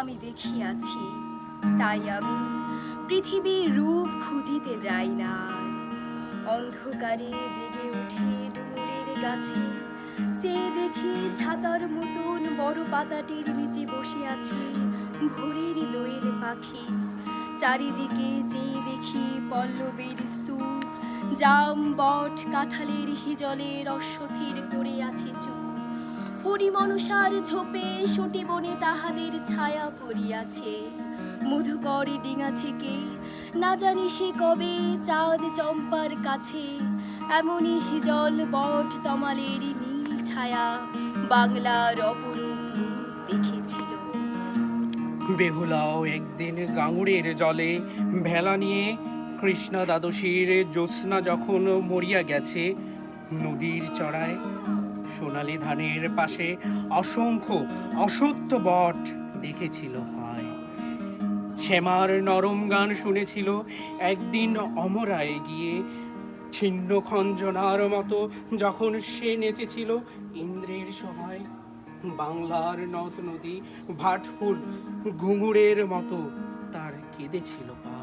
আমি দেখিয়াছি, তাই আমি পৃথিবীর রূপ খুঁজিতে যাই না। অন্ধকারে জেগে উঠে ডুমুরের গাছে, চেয়ে দেখি ছাতার মতন বড় পাতাটির নিচে বসে আছে ভোরের দোয়েল পাখি। চারিদিকে চেয়ে দেখি পল্লবের স্তূপ জাম বট কাঁঠালের হিজলের অশ্বথির করে আছে চুপ। ফণি ঝোপে সটি বনে তাহাদের ছায়া পড়িয়াছে। মধুকর ডিঙা থেকে না জানি সে কবে চাঁদ চম্পার কাছে, এমনই হিজল বট তমালের নীল ছায়া বাংলার অপরূপ রূপ দেখেছিল। বেহুলাও একদিন গাঙুড়ের জলে ভেলা নিয়ে কৃষ্ণা দ্বাদশীর জ্যোৎস্না যখন মরিয়া গেছে, নদীর চড়ায় সোনালি ধানের পাশে অসংখ্য অসত্য বট দেখেছিল হয় শ্যামার নরম গান শুনেছিল, একদিন অমরায় গিয়ে ছিন্ন খঞ্জনার মতো যখন সে নেচেছিল ইন্দ্রের সহায় বাংলার নদ নদী ভাটফুল ঘুঙুরের মতো তার কেঁদেছিল পায়